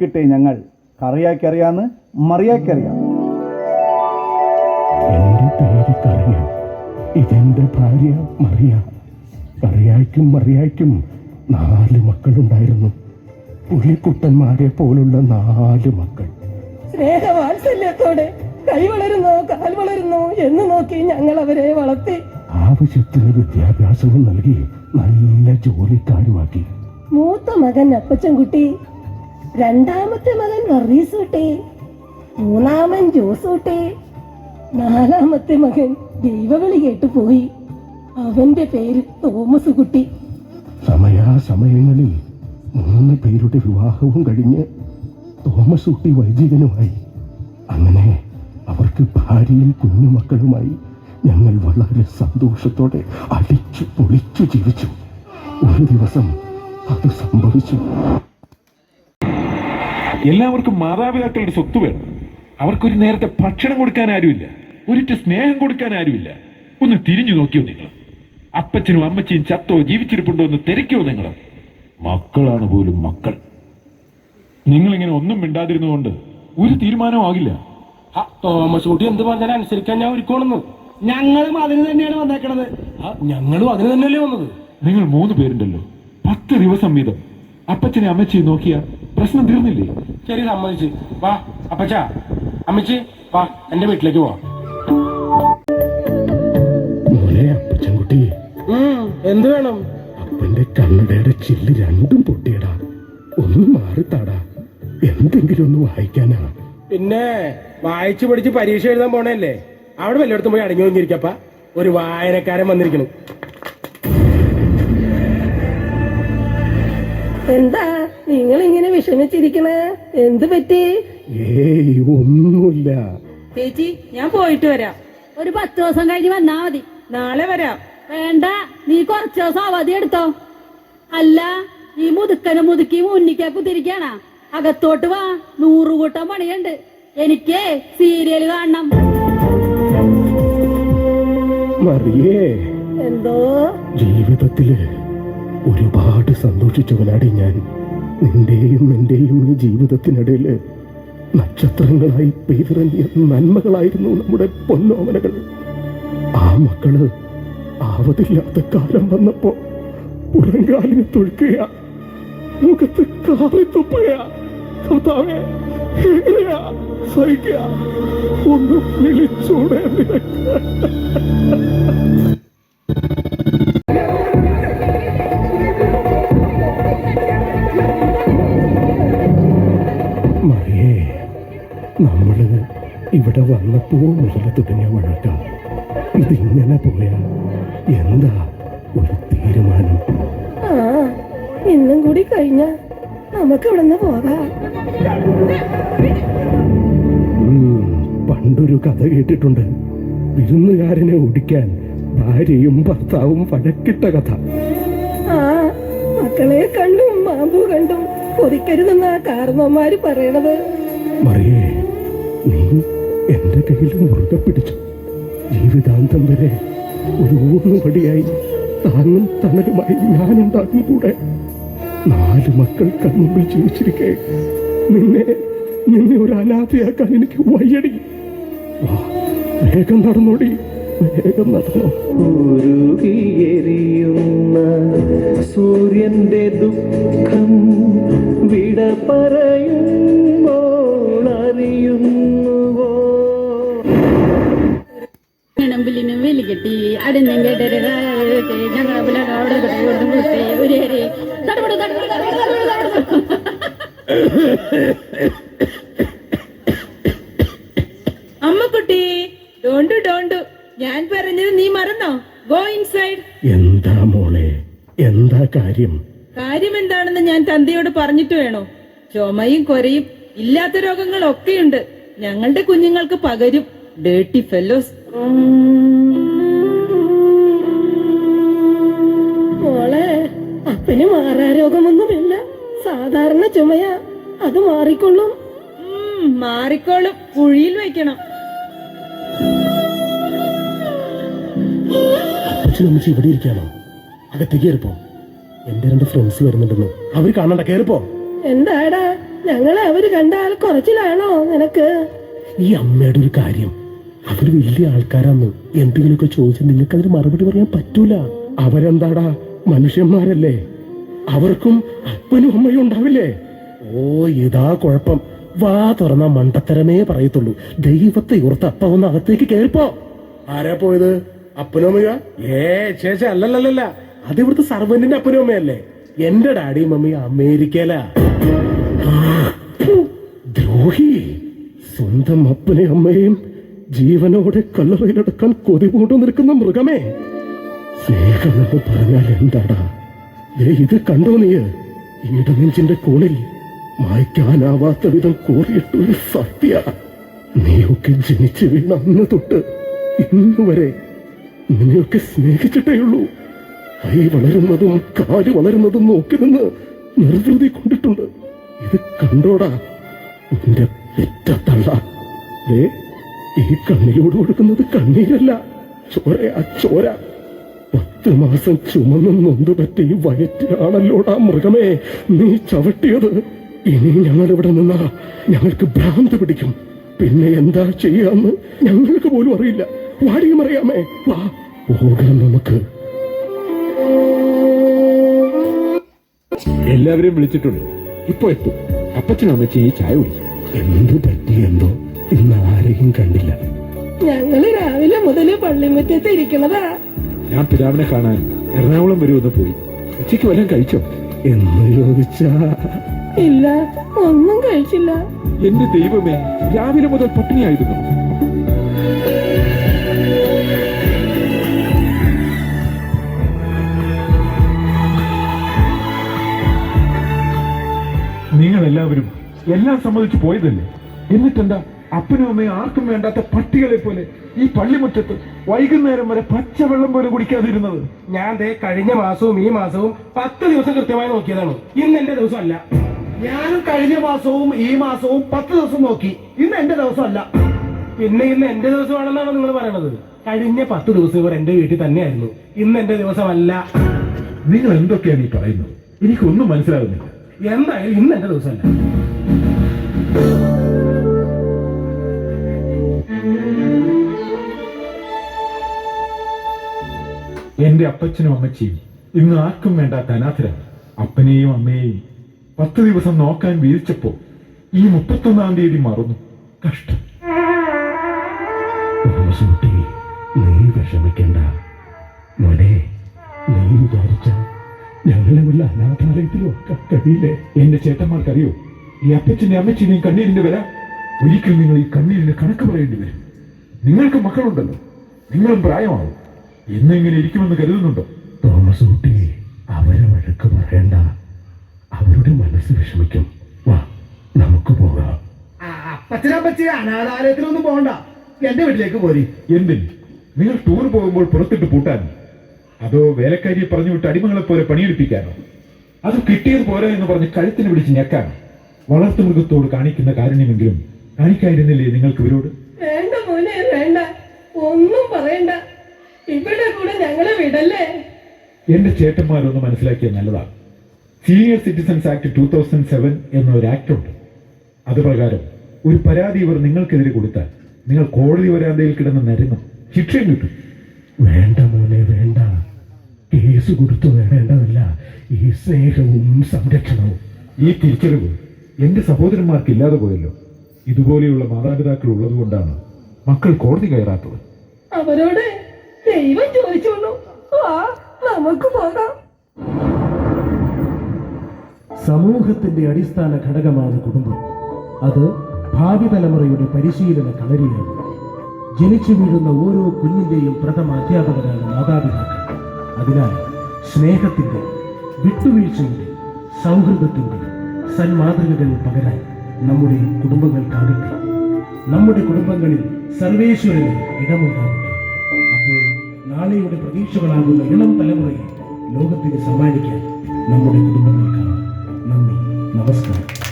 കിട്ടെ ഞങ്ങൾ. കറിയാക്കറിയാന്ന് മറിയാക്കറിയാം എന്റെ പേര് കറിയ. ഇതെന്റെ ഭാര്യ മറിയ. കറിയായ്ക്കും മറിയായ്ക്കും നാല് മക്കളുണ്ടായിരുന്നു. പുലിക്കുട്ടന്മാരെ പോലുള്ള നാല് മക്കൾ. സ്നേഹവാത്സല്യത്തോടെ കൈ വളരുന്നോ കാൽ വളരുന്നോ എന്ന് നോക്കി ഞങ്ങൾ അവരെ വളർത്തി. ആവശ്യത്തിന് വിദ്യാഭ്യാസവും നൽകി നല്ല ജോലിക്കാരുമാക്കി. മൂത്ത മകൻ അപ്പച്ചൻകുട്ടി രണ്ടാമത്തെ മകൻ വർഗീസ് കിട്ടേ. മൂന്നാമൻ ജോസ് കിട്ടേ. നാലാമത്തെ മകൻ ദൈവവിളി കേട്ടു പോയി. അവന്റെ പേര് തോമസ് കുട്ടി. സമയാസമയങ്ങളിൽ മൂന്ന് പേരുടെ വിവാഹവും കഴിഞ്ഞ് തോമസ് കുട്ടി വൈദികനുമായി. അങ്ങനെ അവർക്ക് ഭാര്യയും കുഞ്ഞുമക്കളുമായി ഞങ്ങൾ വളരെ സന്തോഷത്തോടെ അടിച്ചു പൊളിച്ചു ജീവിച്ചു. ഒരു ദിവസം അത് സംഭവിച്ചു. എല്ലാവർക്കും മാതാപിതാക്കളുടെ സ്വത്ത് വേണം. അവർക്കൊരു നേരത്തെ ഭക്ഷണം കൊടുക്കാൻ ആരുമില്ല. ഒരിറ്റ് സ്നേഹം കൊടുക്കാൻ ആരുമില്ല. ഒന്ന് തിരിഞ്ഞു നോക്കിയോ നിങ്ങൾ. അപ്പച്ചനും അമ്മച്ചിയും ചത്തോ ജീവിച്ചിരിപ്പുണ്ടോ എന്ന് തിരക്കിയോ നിങ്ങൾ. മക്കളാണ് പോലും മക്കൾ. നിങ്ങളിങ്ങനെ ഒന്നും മിണ്ടാതിരുന്നുകൊണ്ട് ഒരു തീരുമാനവും ആകില്ല. തോമസ് കുട്ടി എന്ത് പറഞ്ഞാലും അനുസരിക്കാൻ ഞാൻ ഒരുക്കണമെന്ന് ഞങ്ങളും അതിന് തന്നെയാണ് വന്നേക്കണത്. ഞങ്ങളും അതിന് തന്നെയല്ലേ വന്നത്. നിങ്ങൾ മൂന്ന് പേരുണ്ടല്ലോ. പത്ത് ദിവസം വീതം. അപ്പച്ചനെ അമ്മച്ചിയും നോക്കിയ പ്രശ്നം തീർന്നില്ലേ? ശരി സമ്മതിച്ച്. വാ അപ്പച്ച അമ്മച്ചി വാ എന്റെ വീട്ടിലേക്ക് പോവാം. മോനെ അപ്പച്ചൻകുട്ടി. എന്ത് വേണം? അപ്പന്റെ കണ്ണടയുടെ ചില്ല് രണ്ടും പൊട്ടിയടാ. ഒന്ന് മാറിത്താടാ. എന്തെങ്കിലും ഒന്ന് വായിക്കാനാ. പിന്നെ വായിച്ചു പഠിച്ച് പരീക്ഷ എഴുതാൻ പോണല്ലേ അവിടെ വല്ലയിടത്തും പോയി അടങ്ങി വന്നിരിക്കപ്പ ഒരു വായനക്കാരൻ വന്നിരിക്കണം എന്താ നിങ്ങൾ ഇങ്ങനെ വിഷമിച്ചിരിക്കണേ? എന്ത് പറ്റി? ഏയ് ഒന്നുമില്ല. ചേച്ചി ഞാൻ പോയിട്ട് വരാം. ഒരു പത്ത് ദിവസം കഴിഞ്ഞ് വന്നാ മതി. നാളെ വരാം. വേണ്ട നീ കുറച്ച് ദിവസം അവധി എടുത്തോ. അല്ല ഈ മുതുക്കനും മുതുക്കി മുന്നിക്കാ കുത്തിരിക്കാണാ. അകത്തോട്ട് വാ നൂറ് കൂട്ടം പണിയുണ്ട്. എനിക്ക് സീരിയൽ കാണണം. മറിയേ എന്തോ? ജീവിതത്തിൽ ഒരുപാട് സന്തോഷിച്ചവനാടി ഞാൻ. നിന്റെയും എന്റെയും ഈ ജീവിതത്തിനിടയിൽ നക്ഷത്രങ്ങളായി പെയ്തിറങ്ങിയ നന്മകളായിരുന്നു നമ്മുടെ പൊന്നോമനകൾ. ആ മക്കൾ ആവതില്ലാത്ത കാലം വന്നപ്പോ പുറങ്കാലിന് തൊഴുക്കുക മുഖത്ത് കാറി തുപ്പുക ഒന്ന് വിളിച്ചൂടെ നിനക്ക്. ഇവിടെ വന്നപ്പോൾ മുതൽ തുടങ്ങിയ വഴക്കാം ഇതിങ്ങനെ പോയാ എന്താ ഒരു തീരുമാനം? ആ ഇന്നും കൂടി കഴിഞ്ഞ നമുക്ക് ഇവിടെ നിന്ന് പോകാം പണ്ടൊരു കഥ കേട്ടിട്ടുണ്ട്. വിരുന്നുകാരനെ ഓടിക്കാൻ ഭാര്യയും ഭർത്താവും വഴക്കിട്ട കഥ. ആ മക്കളെ കണ്ടും മാമ്പു കണ്ടും കൊതിക്കരുതെന്നാ കാരണവന്മാര് പറയണത്. മറിയേ നീ എന്റെ കയ്യിൽ മുറുകെ പിടിച്ചു. ജീവിതാന്തം വരെ ഒരു ഊന്നുപടിയായി താങ്ങും തണലുമായി ഞാനുണ്ടാകും കൂടെ നാല് മക്കൾ കൺമുമ്പിൽ ജീവിച്ചിരിക്കെ നിന്നെ നിന്നെ ഒരു അനാഥയാക്കാൻ എനിക്ക് വയ്യടി. വേഗം നടന്നോടി വേഗം നടന്നോ. ഉരുകിയെരിയുന്ന സൂര്യന്റെ ദുഃഖം വിട പറയുമ്പോൾ കെട്ടി കേട്ടൊരു ഞങ്ങളെ അവിടെ തടപെടു, തടപെടു, തടപെടു, തടപെടു. അമ്മക്കുട്ടി ഡോണ്ടു ഡോണ്ടു. ഞാൻ പറഞ്ഞത് നീ മറന്നോ? ഗോ ഇൻസൈഡ് എന്താ മോളെ? എന്താ കാര്യം? കാര്യം എന്താണെന്ന് ഞാൻ തന്തയോട് പറഞ്ഞിട്ട് വേണോ? ചുമയും കൊരയും ഇല്ലാത്ത രോഗങ്ങളൊക്കെയുണ്ട്. ഞങ്ങളുടെ കുഞ്ഞുങ്ങൾക്ക് പകരും. ഡേട്ടി ഫെല്ലോസ് അപ്പന് മാറാരോഗമൊന്നുമില്ല. സാധാരണ ചുമയാ. അത് മാറിക്കൊള്ളും. മാറിക്കോളും. കുഴിയിൽ വെക്കണം. അച്ഛനമ്മച്ചി ഇവിടെ ഇരിക്കാനോ അകത്തേക്ക് കയറിപ്പോ. എന്റെ രണ്ട് ഫ്രണ്ട്സ് വരുന്നുണ്ടെന്ന്. അവർ കാണണ്ട കയറിപ്പോ. എന്താടാ? ഞങ്ങളെ അവർ കണ്ടാൽ കുറച്ചിലാണോ നിനക്ക്? ഈ അമ്മയുടെ ഒരു കാര്യം. അവർ വലിയ ആൾക്കാരാന്ന്. എന്തെങ്കിലുമൊക്കെ ചോദിച്ചാൽ നിങ്ങൾക്ക് അതിന് മറുപടി പറയാൻ പറ്റൂല. അവരെന്താടാ? മനുഷ്യന്മാരല്ലേ? അവർക്കും അപ്പനും അമ്മയും ഉണ്ടാവില്ലേ? ഓ ഇതാ കുഴപ്പം. വാ തുറന്ന മണ്ടത്തരമേ പറയത്തുള്ളൂ. ദൈവത്തെ ഓർത്ത് അപ്പ ഒന്ന് അകത്തേക്ക് കയറിപ്പോ. ആരാ പോയത്? അപ്പനും അമ്മയാ? ഏ ശേഷ അല്ലല്ലല്ല അത് ഇവിടുത്തെ സർവന്റിന്റെ അപ്പനും അമ്മയല്ലേ? എന്റെ ഡാഡിയും അമ്മയും അമേരിക്കയിലാ. ദ്രോഹി. സ്വന്തം അപ്പനെയും അമ്മയും ജീവനോടെ കല്ലറയിലടക്കാൻ കൊതി പൂണ്ടു നിൽക്കുന്ന മൃഗമേ സ്നേഹമെന്ന് പറഞ്ഞാൽ എന്താടാ? ഇത് കണ്ടോ നീ? ഇടനെഞ്ചിന്റെ കോണിൽ മായ്ക്കാനാവാത്ത വിധം കോറിയിട്ടൊരു സത്യ. നീയൊക്കെ ജനിച്ചു വീണ അന്ന് തൊട്ട് ഇന്ന് വരെ നിന്നെയൊക്കെ സ്നേഹിച്ചിട്ടേ ഉള്ളൂ. കൈ വളരുന്നതും കാൽ വളരുന്നതും നോക്കി നിന്ന് നിർവൃതി കൊണ്ടിട്ടുണ്ട്. ഇത് കണ്ടോടാ നിന്റെ പെറ്റത്തള്ള ഈ കണ്ണിലൂടെ കൊടുക്കുന്നത് കണ്ണീരല്ല ചോരയാ ചോര. പത്ത് മാസം ചുമന്ന് നൊന്ത് പറ്റി വയറ്റിലാണല്ലോടാ മൃഗമേ നീ ചവിട്ടിയത്. ഇനി ഞങ്ങൾ ഇവിടെ നിന്നാ ഞങ്ങൾക്ക് ഭ്രാന്ത് പിടിക്കും. പിന്നെ എന്താ ചെയ്യാന്ന് ഞങ്ങൾക്ക് പോലും അറിയില്ല. വാടിയും അറിയാമേ വാ പോകാം നമുക്ക്. എല്ലാവരെയും വിളിച്ചിട്ടുണ്ട്. ഇപ്പൊ എത്തും. അപ്പച്ചനും അമ്മച്ചിയും ഈ ചായ കുടിക്കും. എന്ത് പറ്റിയെന്തോ ഇന്ന് ആരെയും കണ്ടില്ല. ഞങ്ങൾ രാവിലെ മുതൽ പള്ളിമുറ്റത്ത് ഇരിക്കണതാ. ഞാൻ പിതാവിനെ കാണാൻ എറണാകുളം വരെ ഒന്ന് പോയി. ഉച്ചയ്ക്ക് വല്ലതും കഴിച്ചോ? എന്ന് ചോദിച്ചാ ഇല്ല ഒന്നും കഴിച്ചില്ല. എന്റെ ദൈവമേ രാവിലെ മുതൽ പട്ടിണിയായിരുന്നു. നിങ്ങൾ എല്ലാവരും എല്ലാം സമ്മതിച്ചു പോയതല്ലേ? എന്നിട്ടെന്താ? അപ്പനും അമ്മയും ആർക്കും വേണ്ടാത്ത പട്ടികളെ പോലെ ഈ പള്ളിമുറ്റത്ത് വൈകുന്നേരം വരെ പച്ചവെള്ളം പോലും കുടിക്കാതിരുന്നത്. ഞാൻ ദേ കഴിഞ്ഞ മാസവും ഈ മാസവും പത്ത് ദിവസം കൃത്യമായി നോക്കിയതാണ്. ഇന്ന് എന്റെ ദിവസമല്ല. ഞാനും കഴിഞ്ഞ മാസവും ഈ മാസവും പത്ത് ദിവസം നോക്കി. ഇന്ന് എന്റെ ദിവസമല്ല. പിന്നെ ഇന്ന് എന്റെ ദിവസമാണെന്നാണ് നിങ്ങൾ പറയണത്? കഴിഞ്ഞ പത്ത് ദിവസം ഇവർ എന്റെ വീട്ടിൽ തന്നെയായിരുന്നു. ഇന്ന് എന്റെ ദിവസമല്ല. നിങ്ങൾ എന്തൊക്കെയാണ് ഈ പറയുന്നത്? എനിക്കൊന്നും മനസ്സിലാകുന്നില്ല. എന്തായാലും ഇന്ന് എന്റെ ദിവസമല്ല. എന്റെ അപ്പച്ചനും അമ്മച്ചിയും ഇന്ന് ആർക്കും വേണ്ടാത്ത അനാഥരാണ്. അപ്പനെയും അമ്മയെയും പത്ത് ദിവസം നോക്കാൻ വീതിച്ചപ്പോ ഈ മുപ്പത്തൊന്നാം തീയതി മറന്നു. കഷ്ടം. നീ വിഷമിക്കണ്ട. മോനെ നീ വിചാരിച്ച ഞങ്ങളെ വല്ല അനാഥാലയത്തിലും ഒക്കെ കഴിയില്ലേ എന്റെ ചേട്ടന്മാർക്കറിയോ? ഈ അപ്പച്ചന്റെ അമ്മച്ചിനെയും കണ്ണീരിന്റെ വില? ഒരിക്കൽ നിങ്ങൾ ഈ കണ്ണീരിന്റെ കണക്ക് പറയേണ്ടി വരും. നിങ്ങൾക്ക് മക്കളുണ്ടല്ലോ. നിങ്ങളും പ്രായമാവും. എന്നെങ്ങനെ ഇരിക്കുമെന്ന് കരുതുന്നുണ്ടോ? തോമസ് കുട്ടി അവരെ വഴക്ക് പറയണ്ട. അവരുടെ മനസ്സ് വിഷമിക്കും. വാ നമുക്ക് പോകാം. അപ്പച്ചനപ്പച്ചി അനാഥാലയത്തിലൊന്നും പോകണ്ട. എന്റെ വീട്ടിലേക്ക് പോരി. എന്തിന്? നിങ്ങൾ ടൂർ പോകുമ്പോൾ പുറത്തിട്ട് പൂട്ടാൻ. അതോ വേലക്കാരിയെ പറഞ്ഞു വിട്ട് അടിമകളെ പോലെ പണിയെടുപ്പിക്കാനോ? അത് കിട്ടിയത് പോരാ എന്ന് പറഞ്ഞ് കഴുത്തിന് പിടിച്ച് ഞെക്കാൻ. വളർത്തു മൃഗത്തോട് കാണിക്കുന്ന കാരുണ്യമെങ്കിലും കാണിക്കായിരുന്നില്ലേ നിങ്ങൾക്ക് ഇവരോട്? വേണ്ട മോനെ വേണ്ട. ഒന്നും പറയണ്ട. ഇവിടെ കൂടെ ഞങ്ങളെ വിടല്ലേ? എന്റെ ചേട്ടന്മാരൊന്ന് മനസ്സിലാക്കിയ നല്ലതാണ്. Senior citizens act two thousand seven എന്നൊരു ആക്ട് ഉണ്ട് അത് പ്രകാരം ഒരു പരാതി ഇവർ നിങ്ങൾക്കെതിരെ കൊടുത്താൽ നിങ്ങൾ കോടതി വരാന്തയിൽ കിടന്ന് നരങ്ങും. ശിക്ഷയും കിട്ടും. വേണ്ട മോനെ വേണ്ട. കേസ് കൊടുത്തു വേണ്ടതല്ല ഈ സ്നേഹവും സംരക്ഷണവും. ഈ തിരിച്ചറിവ് എന്റെ സഹോദരന്മാർക്ക് ഇല്ലാതെ പോയല്ലോ. ഇതുപോലെയുള്ള മാതാപിതാക്കൾ ഉള്ളതുകൊണ്ടാണ് മക്കൾ കോടതി കയറാത്തത്. അവരോട് ദൈവം ചോദിച്ചോളൂ. ആ നമുക്ക് പോകാം. സമൂഹത്തിന്റെ അടിസ്ഥാന ഘടകമാണ് കുടുംബം. അത് ഭാവി തലമുറയുടെ പരിശീലന കളരിയാണ്. ജനിച്ചു വീഴുന്ന ഓരോ കുഞ്ഞിന്റെയും പ്രഥമ അധ്യാപകനാണ് മാതാപിതാക്കൾ. അതിനാൽ സ്നേഹത്തിന്റെ വിട്ടുവീഴ്ചയുടെ സൗഹൃദത്തിന്റെ സന്മാതൃകകൾ പകരാൻ നമ്മുടെ കുടുംബങ്ങൾക്കാകട്ടെ നമ്മുടെ കുടുംബങ്ങളിൽ സർവേശ്വരന് ഇടമുണ്ടാകട്ടെ. നാളെയുടെ പ്രതീക്ഷകളാകുന്ന ഇളം തലമുറയെ ലോകത്തിന് സമ്മാനിക്കാൻ നമ്മുടെ കുടുംബങ്ങൾക്കാണ് നന്ദി നമസ്കാരം.